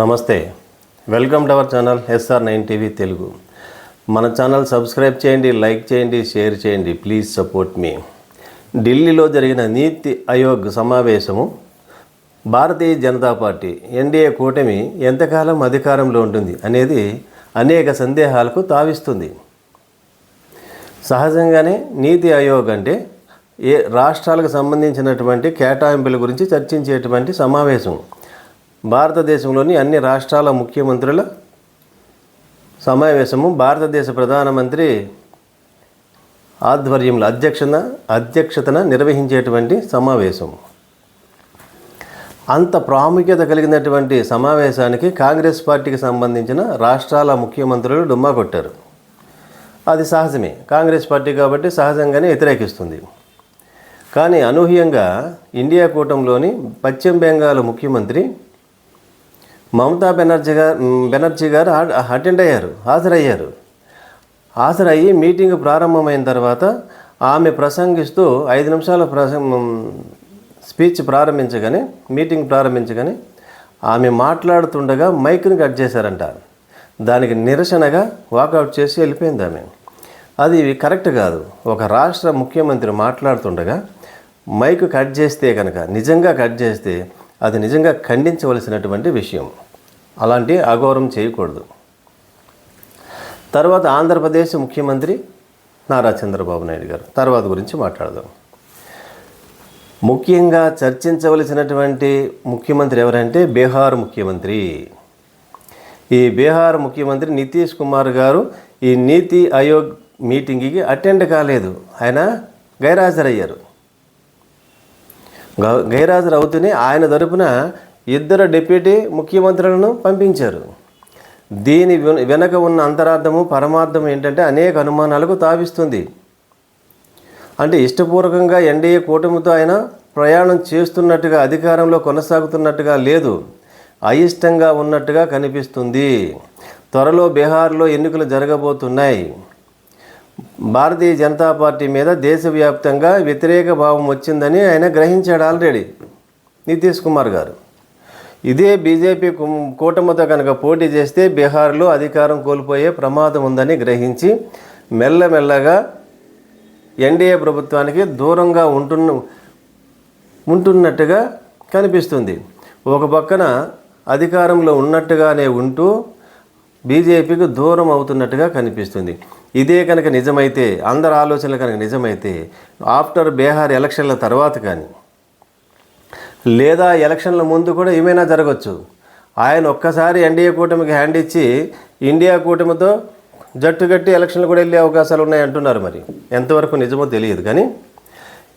నమస్తే. Welcome to our channel SR nine TV Telugu. మన channel subscribe చేయండి like చేయండి షేర్ చేయండి ప్లీజ్ సపోర్ట్ మీ. ఢిల్లీలో జరిగిన నీతి ఆయోగ్ సమావేశము భారతీయ జనతా పార్టీ ఎన్డీఏ కూటమి ఎంతకాలం అధికారంలో ఉంటుంది అనేది అనేక సందేహాలకు తావిస్తుంది. సహజంగానే నీతి ఆయోగ్ అంటే ఏ రాష్ట్రాలకు సంబంధించినటువంటి కేటాయింపుల గురించి చర్చించేటువంటి సమావేశం. భారతదేశంలోని అన్ని రాష్ట్రాల ముఖ్యమంత్రుల సమావేశము భారతదేశ ప్రధానమంత్రి ఆధ్వర్యంలో అధ్యక్షన అధ్యక్షతన నిర్వహించేటువంటి సమావేశం అంత ప్రాముఖ్యత కలిగినటువంటి సమావేశానికి కాంగ్రెస్ పార్టీకి సంబంధించిన రాష్ట్రాల ముఖ్యమంత్రులు డుమ్మా కొట్టారు. అది సహజమే. కాంగ్రెస్ పార్టీ కాబట్టి సహజంగానే వ్యతిరేకిస్తుంది. కానీ అనూహ్యంగా ఇండియా కూటంలోని పశ్చిమ బెంగాల్ ముఖ్యమంత్రి మమతా బెనర్జీ గారు బెనర్జీ గారు అటెండ్ అయ్యారు హాజరయ్యారు. హాజరయ్యి మీటింగ్ ప్రారంభమైన తర్వాత ఆమె ప్రసంగిస్తూ ఐదు నిమిషాల ప్రసంగ స్పీచ్ ప్రారంభించగానే మీటింగ్ ప్రారంభించగానే ఆమె మాట్లాడుతుండగా మైక్ని కట్ చేశారంట. దానికి నిరసనగా వాకౌట్ చేసి వెళ్ళిపోయింది ఆమె. అది కరెక్ట్ కాదు. ఒక రాష్ట్ర ముఖ్యమంత్రి మాట్లాడుతుండగా మైక్ కట్ చేస్తే కనుక నిజంగా కట్ చేస్తే అది నిజంగా ఖండించవలసినటువంటి విషయం. అలాంటి అగౌరవం చేయకూడదు. తర్వాత ఆంధ్రప్రదేశ్ ముఖ్యమంత్రి నారా చంద్రబాబు నాయుడు గారు. తర్వాత గురించి మాట్లాడదాం. ముఖ్యంగా చర్చించవలసినటువంటి ముఖ్యమంత్రి ఎవరంటే బీహార్ ముఖ్యమంత్రి. ఈ బీహార్ ముఖ్యమంత్రి నితీష్ కుమార్ గారు ఈ నీతి ఆయోగ్ మీటింగ్కి అటెండ్ కాలేదు. ఆయన గైరాజరయ్యారు. గ- అవుతూనే ఆయన తరపున ఇద్దరు డిప్యూటీ ముఖ్యమంత్రులను పంపించారు. దీని వెనక ఉన్న అంతరార్థము పరమార్థం ఏంటంటే అనేక అనుమానాలకు తావిస్తుంది. అంటే ఇష్టపూర్వకంగా ఎన్డీఏ కూటమితో ఆయన ప్రయాణం చేస్తున్నట్టుగా అధికారంలో కొనసాగుతున్నట్టుగా లేదు. అయిష్టంగా ఉన్నట్టుగా కనిపిస్తుంది. త్వరలో బీహార్లో ఎన్నికలు జరగబోతున్నాయి. భారతీయ జనతా పార్టీ మీద దేశవ్యాప్తంగా వ్యతిరేక భావం వచ్చిందని ఆయన గ్రహించాడు ఆల్రెడీ. నితీష్ కుమార్ గారు. ఇదే బీజేపీ కూటమితో కనుక పోటీ చేస్తే బీహార్లో అధికారం కోల్పోయే ప్రమాదం ఉందని గ్రహించి మెల్లమెల్లగా ఎన్డీఏ ప్రభుత్వానికి దూరంగా ఉంటున్న ఉంటున్నట్టుగా కనిపిస్తుంది. ఒక పక్కన అధికారంలో ఉన్నట్టుగానే ఉంటూ బీజేపీకి దూరం అవుతున్నట్టుగా కనిపిస్తుంది. ఇదే కనుక నిజమైతే అందరి ఆలోచనలు కనుక నిజమైతే ఆఫ్టర్ బీహార్ ఎలక్షన్ల తర్వాత కానీ లేదా ఎలక్షన్ల ముందు కూడా ఏమైనా జరగవచ్చు ఆయన ఒక్కసారి ఎన్డీఏ కూటమికి హ్యాండ్ ఇచ్చి ఇండియా కూటమితో జట్టు కట్టి ఎలక్షన్లు కూడా వెళ్ళే అవకాశాలు ఉన్నాయి అంటున్నారు మరి. ఎంతవరకు నిజమో తెలియదు కానీ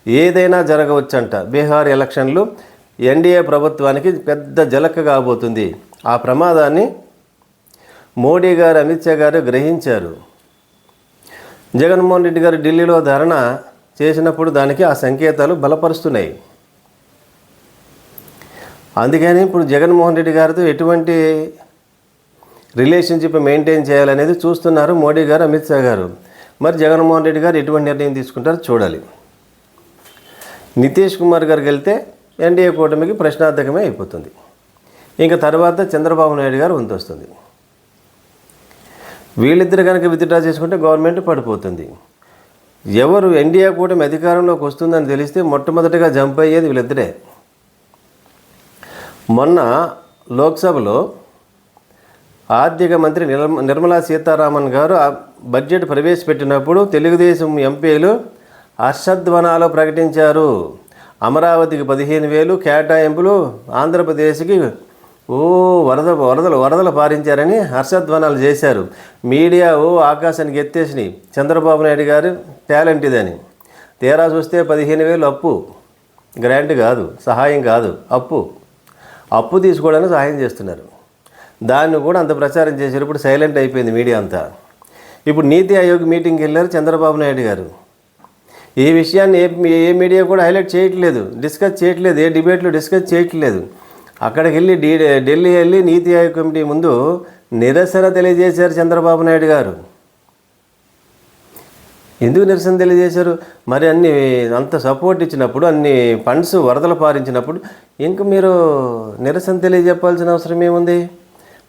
ఏదైనా జరగవచ్చంట. బీహార్ ఎలక్షన్లు ఎన్డీఏ ప్రభుత్వానికి పెద్ద జలక కాబోతుంది. ఆ ప్రమాదాన్ని మోడీ గారు అమిత్ షా గారు గ్రహించారు. జగన్మోహన్ రెడ్డి గారు ఢిల్లీలో ధరణ చేసినప్పుడు దానికి ఆ సంకేతాలు బలపరుస్తున్నాయి. అందుకని ఇప్పుడు జగన్మోహన్ రెడ్డి గారితో ఎటువంటి రిలేషన్షిప్ మెయింటైన్ చేయాలనేది చూస్తున్నారు మోడీ గారు అమిత్ షా గారు. మరి జగన్మోహన్ రెడ్డి గారు ఎటువంటి నిర్ణయం తీసుకుంటారో చూడాలి. నితీష్ కుమార్ గారికి వెళ్తే ఎన్డీఏ కూటమికి ప్రశ్నార్థకమే అయిపోతుంది. ఇంకా తర్వాత చంద్రబాబు నాయుడు గారు వంతు వస్తుంది వీళ్ళిద్దరు కనుక విత్డ్రా చేసుకుంటే గవర్నమెంట్ పడిపోతుంది. ఎవరు ఎన్డీఏ కూటమి అధికారంలోకి వస్తుందని తెలిస్తే మొట్టమొదటిగా జంప్ అయ్యేది వీళ్ళిద్దరే. మొన్న లోక్సభలో ఆర్థిక మంత్రి నిర్మ నిర్మలా సీతారామన్ గారు ఆ బడ్జెట్ ప్రవేశపెట్టినప్పుడు తెలుగుదేశం ఎంపీలు హర్షధ్వనాలు ప్రకటించారు. అమరావతికి పదిహేను వేలు కేటాయింపులు ఆంధ్రప్రదేశ్కి ఓ వరద వరదలు వరదలు పారించారని హర్షధ్వనాలు చేశారు. మీడియా ఓ ఆకాశానికి ఎత్తేసినాయి. చంద్రబాబు నాయుడు గారు టాలెంట్ ఇదని తీరా చూస్తే పదిహేను వేలు అప్పు. గ్రాంట్ కాదు సహాయం కాదు అప్పు. అప్పు తీసుకోవడానికి సహాయం చేస్తున్నారు. దాన్ని కూడా అంత ప్రచారం చేశారు ఇప్పుడు సైలెంట్ అయిపోయింది మీడియా అంతా. ఇప్పుడు నీతి ఆయోగ్ మీటింగ్కి వెళ్ళారు చంద్రబాబు నాయుడు గారు. ఈ విషయాన్ని ఏ ఏ మీడియా కూడా హైలైట్ చేయట్లేదు డిస్కస్ చేయట్లేదు ఏ డిబేట్లో డిస్కస్ చేయట్లేదు. అక్కడికి వెళ్ళి ఢీ ఢిల్లీ వెళ్ళి నీతి ఆయోగ్ కమిటీ ముందు నిరసన తెలియజేశారు చంద్రబాబు నాయుడు గారు. ఎందుకు నిరసన తెలియజేశారు? మరి అన్ని అంత సపోర్ట్ ఇచ్చినప్పుడు అన్ని ఫండ్స్ వరదలు పారించినప్పుడు ఇంక మీరు నిరసన తెలియజెప్పాల్సిన అవసరం ఏముంది?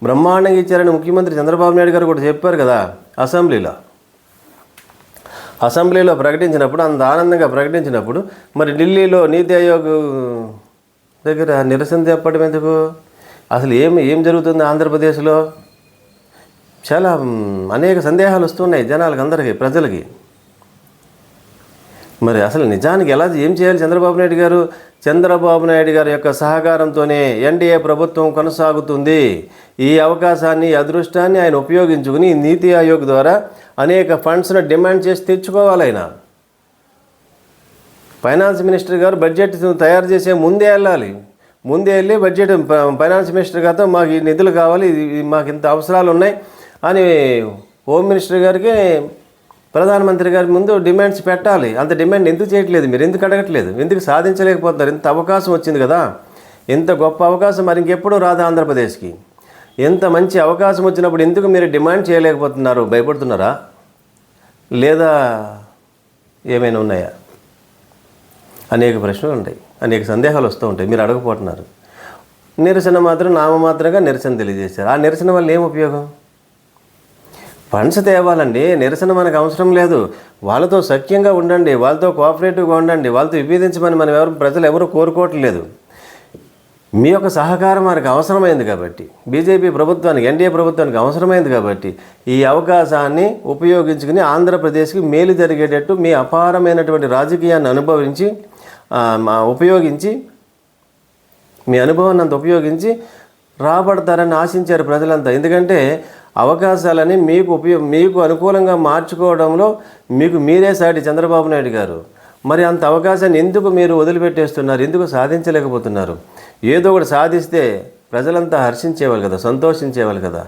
బ్రహ్మాండంగా ఇచ్చారని ముఖ్యమంత్రి చంద్రబాబు నాయుడు గారు కూడా చెప్పారు కదా అసెంబ్లీలో. అసెంబ్లీలో ప్రకటించినప్పుడు అంత ఆనందంగా ప్రకటించినప్పుడు మరి ఢిల్లీలో నీతి ఆయోగ్ దగ్గర నిరసన చెప్పడం ఎందుకు? అసలు ఏం ఏం జరుగుతుంది ఆంధ్రప్రదేశ్లో? చాలా అనేక సందేహాలు వస్తున్నాయి జనాలకు అందరికీ ప్రజలకి. మరి అసలు నిజానికి ఎలా ఏం చేయాలి చంద్రబాబు నాయుడు గారు? చంద్రబాబు నాయుడు గారి యొక్క సహకారంతోనే ఎన్డీఏ ప్రభుత్వం కొనసాగుతుంది. ఈ అవకాశాన్ని అదృష్టాన్ని ఆయన ఉపయోగించుకుని నీతి ఆయోగ్ ద్వారా అనేక ఫండ్స్ను డిమాండ్ చేసి తెచ్చుకోవాలి ఆయన. ఫైనాన్స్ మినిస్టర్ గారు బడ్జెట్ తయారు చేసే ముందే వెళ్ళాలి. ముందే వెళ్ళి బడ్జెట్ ఫైనాన్స్ మినిస్టర్ గారితో మాకు ఈ నిధులు కావాలి ఇది- మాకు ఇంత అవసరాలు ఉన్నాయి అని హోమ్ మినిస్టర్ గారికి ప్రధానమంత్రి గారి ముందు డిమాండ్స్ పెట్టాలి. అంత డిమాండ్ ఎందుకు చేయట్లేదు మీరు? ఎందుకు అడగట్లేదు? ఎందుకు సాధించలేకపోతున్నారు? ఇంత అవకాశం వచ్చింది కదా. ఇంత గొప్ప అవకాశం మరి ఇంకెప్పుడు రాదు ఆంధ్రప్రదేశ్కి. ఎంత మంచి అవకాశం వచ్చినప్పుడు ఎందుకు మీరు డిమాండ్ చేయలేకపోతున్నారు? భయపడుతున్నారా? లేదా ఏమైనా ఉన్నాయా? అనేక ప్రశ్నలు ఉంటాయి. అనేక సందేహాలు వస్తూ ఉంటాయి. మీరు అడగపోతున్నారు నిరసన మాత్రం నామమాత్రంగా నిరసన తెలియజేశారు. ఆ నిరసన వల్ల ఏం ఉపయోగం? ఫండ్స్ తేవాలండి. నిరసన మనకు అవసరం లేదు. వాళ్ళతో సఖ్యంగా ఉండండి. వాళ్ళతో కోఆపరేటివ్గా ఉండండి. వాళ్ళతో విభేదించమని మనం ఎవరు ప్రజలు ఎవరు కోరుకోవట్లేదు. మీ యొక్క సహకారం మనకు అవసరమైంది కాబట్టి బీజేపీ ప్రభుత్వానికి ఎన్డీఏ ప్రభుత్వానికి అవసరమైంది కాబట్టి ఈ అవకాశాన్ని ఉపయోగించుకుని ఆంధ్రప్రదేశ్కి మేలు జరిగేటట్టు మీ అపారమైనటువంటి రాజకీయాన్ని అనుభవించి ఉపయోగించి మీ అనుభవాన్ని అంత ఉపయోగించి రాబడతారని ఆశించారు ప్రజలంతా. ఎందుకంటే అవకాశాలని మీకు ఉపయోగ మీకు అనుకూలంగా మార్చుకోవడంలో మీకు మీరే సాటి చంద్రబాబు నాయుడు గారు. మరి అంత అవకాశాన్ని ఎందుకు మీరు వదిలిపెట్టేస్తున్నారు? ఎందుకు సాధించలేకపోతున్నారు? ఏదో ఒకటి సాధిస్తే ప్రజలంతా హర్షించేవాళ్ళు కదా సంతోషించేవాళ్ళు కదా.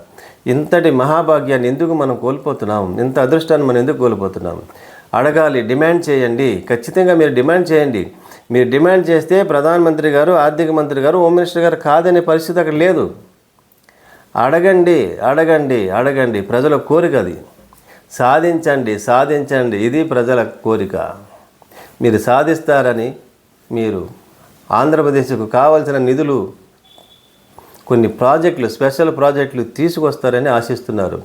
ఇంతటి మహాభాగ్యాన్ని ఎందుకు మనం కోల్పోతున్నాం? ఇంత అదృష్టాన్ని మనం ఎందుకు కోల్పోతున్నాం? అడగాలి డిమాండ్ చేయండి. ఖచ్చితంగా మీరు డిమాండ్ చేయండి. మీరు డిమాండ్ చేస్తే ప్రధానమంత్రి గారు ఆర్థిక మంత్రి గారు హోమ్ మినిస్టర్ గారు కాదనే పరిస్థితి అక్కడ లేదు. అడగండి అడగండి అడగండి. ప్రజల కోరిక అది. సాధించండి సాధించండి. ఇది ప్రజల కోరిక. మీరు సాధిస్తారని మీరు ఆంధ్రప్రదేశ్కు కావాల్సిన నిధులు కొన్ని ప్రాజెక్టులు స్పెషల్ ప్రాజెక్టులు తీసుకొస్తారని ఆశిస్తున్నారు.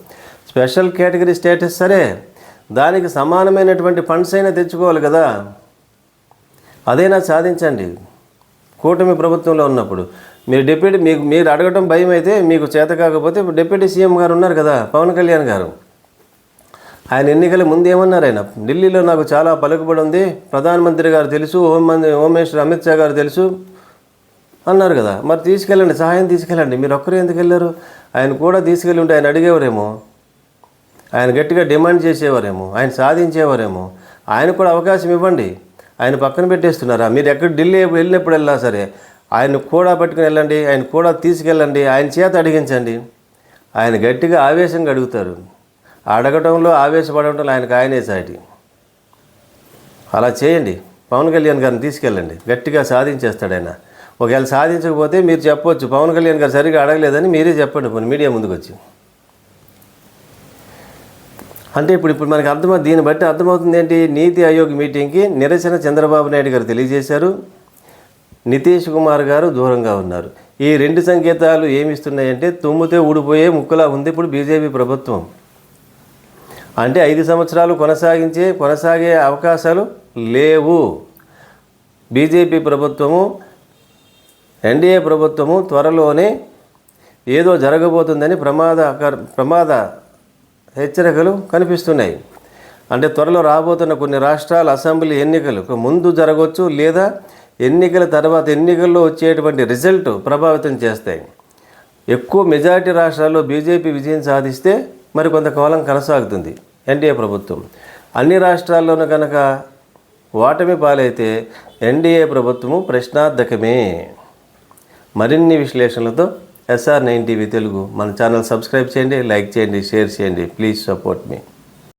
స్పెషల్ కేటగిరీ స్టేటస్ సరే. దానికి సమానమైనటువంటి ఫండ్స్ అయినా తెచ్చుకోవాలి కదా. అదైనా సాధించండి. కూటమి ప్రభుత్వంలో ఉన్నప్పుడు. మీరు డిప్యూటీ మీకు మీరు అడగటం భయం అయితే మీకు చేత కాకపోతే డిప్యూటీ సీఎం గారు ఉన్నారు కదా పవన్ కళ్యాణ్ గారు. ఆయన ఎన్నికల ముందు ఏమన్నారు ఆయన? ఢిల్లీలో నాకు చాలా పలుకుబడి ఉంది ప్రధానమంత్రి గారు తెలుసు హోం మంత్రి హోమ్ మినిస్టర్ అమిత్ షా గారు తెలుసు అన్నారు కదా. మరి తీసుకెళ్ళండి సహాయం తీసుకెళ్ళండి. మీరు ఒక్కరు ఎందుకు వెళ్ళారు? ఆయన కూడా తీసుకెళ్ళి ఉంటే ఆయన అడిగేవారేమో? ఆయన గట్టిగా డిమాండ్ చేసేవారేమో? ఆయన సాధించేవారేమో? ఆయన కూడా అవకాశం ఇవ్వండి. ఆయన పక్కన పెట్టేస్తున్నారా? మీరు ఎక్కడ ఢిల్లీ వెళ్ళినప్పుడు వెళ్ళినా సరే ఆయన కూడా పట్టుకుని వెళ్ళండి ఆయన కూడా తీసుకెళ్ళండి ఆయన చేత అడిగించండి. ఆయన గట్టిగా ఆవేశంగా అడుగుతారు. అడగటంలో ఆవేశపడటంలో ఆయనకు ఆయనే సాటి. అలా చేయండి. పవన్ కళ్యాణ్ గారిని తీసుకెళ్ళండి. గట్టిగా సాధించేస్తాడు ఆయన. ఒకవేళ సాధించకపోతే మీరు చెప్పొచ్చు. పవన్ కళ్యాణ్ గారు సరిగా అడగలేదని మీరే చెప్పండి. పోనీ మీడియా ముందుకు వచ్చి అంటే ఇప్పుడు ఇప్పుడు మనకి అర్థమవుతుంది దీన్ని బట్టి అర్థమవుతుంది ఏంటి? నీతి ఆయోగ్ మీటింగ్కి నిరసన చంద్రబాబు నాయుడు గారు తెలియజేశారు. నితీష్ కుమార్ గారు దూరంగా ఉన్నారు. ఈ రెండు సంకేతాలు ఏమిస్తున్నాయంటే తుమ్మితే ఊడిపోయే ముక్కులా ఉంది ఇప్పుడు బీజేపీ ప్రభుత్వం. అంటే ఐదు సంవత్సరాలు కొనసాగించే కొనసాగే అవకాశాలు లేవు. బీజేపీ ప్రభుత్వము ఎన్డీఏ ప్రభుత్వము త్వరలోనే ఏదో జరగబోతుందని ప్రమాద ప్రమాద హెచ్చరికలు కనిపిస్తున్నాయి. అంటే త్వరలో రాబోతున్న కొన్ని రాష్ట్రాల అసెంబ్లీ ఎన్నికలకు ముందు జరగవచ్చు లేదా ఎన్నికల తర్వాత ఎన్నికల్లో వచ్చేటువంటి రిజల్ట్ ప్రభావితం చేస్తాయి. ఎక్కువ మెజారిటీ రాష్ట్రాల్లో బీజేపీ విజయం సాధిస్తే మరి కొంతకాలం కొనసాగుతుంది ఎన్డీఏ ప్రభుత్వం. అన్ని రాష్ట్రాల్లోనూ కనుక ఓటమి పాలైతే ఎన్డీఏ ప్రభుత్వము ప్రశ్నార్థకమే. మరిన్ని విశ్లేషణలతో ఎస్ఆర్ నైన్ టీవీ తెలుగు. మన ఛానల్ సబ్స్క్రైబ్ చేయండి లైక్ చేయండి షేర్ చేయండి. Please support me